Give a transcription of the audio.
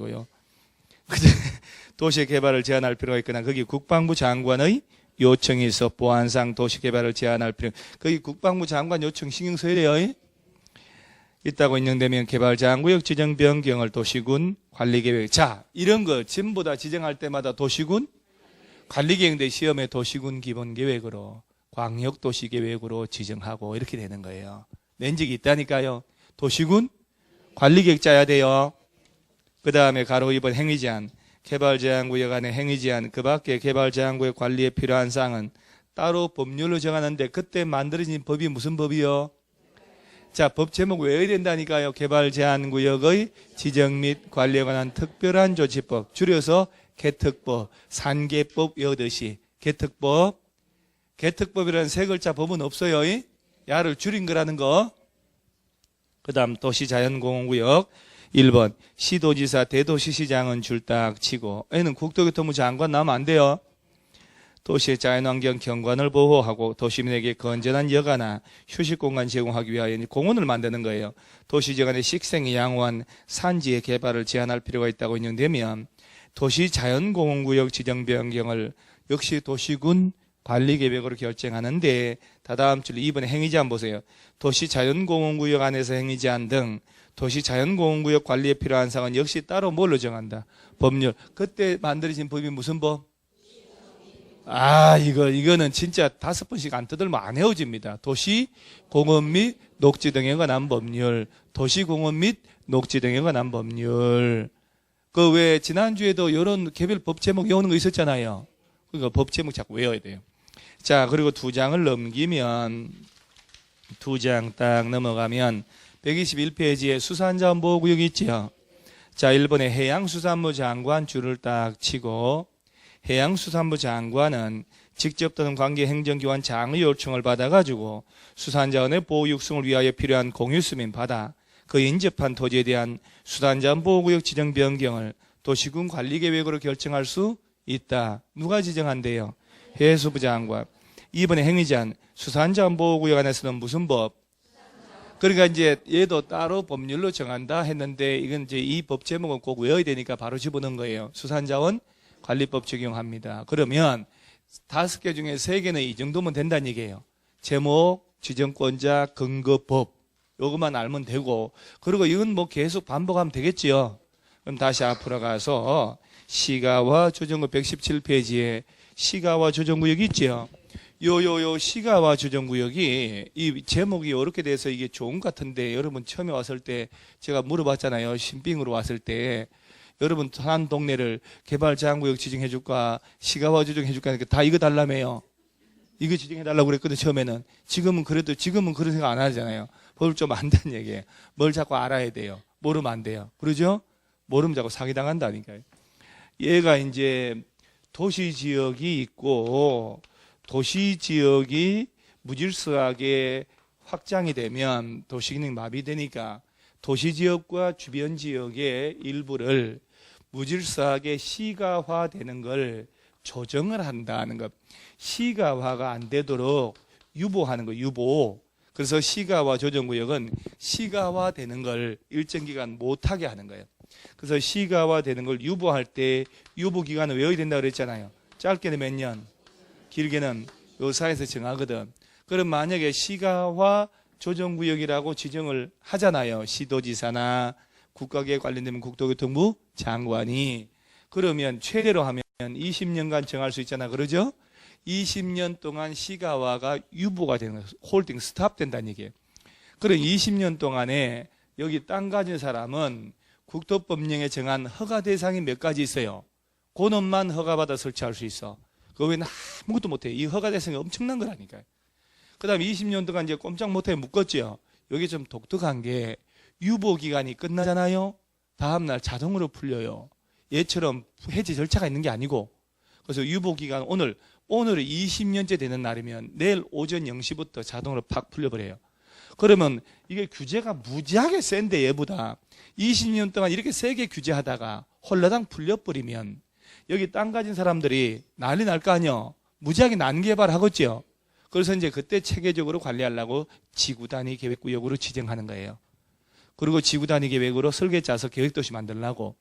고요. 도시 개발을 제한할 필요가 있거나 거기 국방부 장관의 요청이 있어 보안상 도시 개발을 제한할 필요. 거기 국방부 장관 요청 신경 써야 돼요. 있다고 인정되면 개발 제한구역 지정 변경을 도시군 관리계획. 자, 이런 거 전부 다 지정할 때마다 도시군 관리계획대 시험에 도시군 기본계획으로 광역도시계획으로 지정하고 이렇게 되는 거예요. 낸 적이 있다니까요. 도시군 관리계획 짜야 돼요. 그 다음에 가로 2번 행위 제한, 개발 제한구역 안에 행위 제한, 그 밖에 개발 제한구역 관리에 필요한 사항은 따로 법률로 정하는데 그때 만들어진 법이 무슨 법이요? 자, 법 제목 외워야 된다니까요. 개발 제한 구역의 지정 및 관리에 관한 특별한 조치법, 줄여서 개특법, 산계법 외우듯이 개특법, 개특법이라는 세 글자 법은 없어요. 이? 야를 줄인 거라는 거. 그 다음 도시자연공원구역 1번 시도지사 대도시시장은 줄딱 치고 애는 국토교통부 장관 나오면 안 돼요. 도시의 자연환경 경관을 보호하고 도시민에게 건전한 여가나 휴식공간 제공하기 위하여 공원을 만드는 거예요. 도시지간의 식생이 양호한 산지의 개발을 제한할 필요가 있다고 인정되면 도시자연공원구역 지정 변경을 역시 도시군 관리 계획으로 결정하는데 다다음 줄 2번 행위제한 보세요. 도시 자연공원구역 안에서 행위제한 등 도시 자연공원구역 관리에 필요한 사항은 역시 따로 뭘로 정한다? 법률. 그때 만들어진 법이 무슨 법? 아, 이거, 이거는 진짜 다섯 번씩 안 뜯을면 안 헤어집니다. 도시, 공원 및 녹지 등에 관한 법률. 도시, 공원 및 녹지 등에 관한 법률. 그 왜, 지난주에도 이런 개별 법 제목 외우는 거 있었잖아요. 그러니까 법 제목 자꾸 외워야 돼요. 자, 그리고 두 장을 넘기면, 두 장 딱 넘어가면, 121페이지에 수산자원보호구역이 있지요. 자, 일본의 해양수산부 장관 줄을 딱 치고, 해양수산부 장관은 직접 또는 관계 행정기관 장의 요청을 받아가지고 수산자원의 보호 육성을 위하여 필요한 공유수민 받아 그 인접한 토지에 대한 수산자원 보호구역 지정 변경을 도시군 관리계획으로 결정할 수 있다. 누가 지정한대요? 해수부 장관. 이번에 행위제한 수산자원 보호구역 안에서는 무슨 법? 그러니까 이제 얘도 따로 법률로 정한다 했는데 이건 이제 이 법 제목은 꼭 외워야 되니까 바로 집어넣은 거예요. 수산자원 관리법 적용합니다. 그러면 다섯 개 중에 세 개는 이 정도면 된다는 얘기예요. 제목, 지정권자, 근거법 요것만 알면 되고 그리고 이건 뭐 계속 반복하면 되겠지요. 그럼 다시 앞으로 가서 시가와 조정구 117페이지에 시가와 조정구역이 있지요. 요요요 시가와 조정구역이 이 제목이 이렇게 돼서 이게 좋은 것 같은데 여러분 처음에 왔을 때 제가 물어봤잖아요. 신빙으로 왔을 때 여러분 한 동네를 개발 제한구역 지정해 줄까 시가와 조정해 줄까 하니까 다 이거 달라며요. 이거 지정해 달라고 그랬거든 처음에는. 지금은 그래도 지금은 그런 생각 안 하잖아요. 법을 좀 안다는 얘기예요. 뭘 자꾸 알아야 돼요. 모르면 안 돼요. 그러죠? 모르면 자꾸 사기 당한다니까요. 얘가 이제 도시 지역이 있고 도시 지역이 무질서하게 확장이 되면 도시 기능 마비되니까 도시 지역과 주변 지역의 일부를 무질서하게 시가화되는 걸 조정을 한다는 것. 시가화가 안 되도록 유보하는 거, 유보. 그래서 시가화 조정구역은 시가화되는 걸 일정 기간 못하게 하는 거예요. 그래서 시가화되는 걸 유보할 때 유보 기간을 외워야 된다고 그랬잖아요. 짧게는 몇 년, 길게는 요 사이에서 정하거든. 그럼 만약에 시가화 조정구역이라고 지정을 하잖아요. 시도지사나 국가계획 관련되면 국토교통부 장관이 그러면 최대로 하면 20년간 정할 수 있잖아. 그러죠? 20년 동안 시가화가 유보가 되는. 홀딩 스탑 된다는 얘기예요. 그럼 20년 동안에 여기 땅 가진 사람은 국토법령에 정한 허가 대상이 몇 가지 있어요. 그놈만 허가받아 설치할 수 있어. 그 외에는 아무것도 못해. 이 허가 대상이 엄청난 거라니까요. 그 다음에 20년 동안 이제 꼼짝 못해 묶었죠. 여기 좀 독특한 게 유보 기간이 끝나잖아요. 다음날 자동으로 풀려요. 얘처럼 해지 절차가 있는 게 아니고. 그래서 유보 기간 오늘 오늘이 20년째 되는 날이면 내일 오전 0시부터 자동으로 팍 풀려버려요. 그러면 이게 규제가 무지하게 센데 얘보다 20년 동안 이렇게 세게 규제하다가 홀라당 풀려버리면 여기 땅 가진 사람들이 난리 날 거 아니요. 무지하게 난개발하겠지요. 그래서 이제 그때 체계적으로 관리하려고 지구 단위 계획구역으로 지정하는 거예요. 그리고 지구 단위 계획으로 설계 짜서 계획도시 만들라고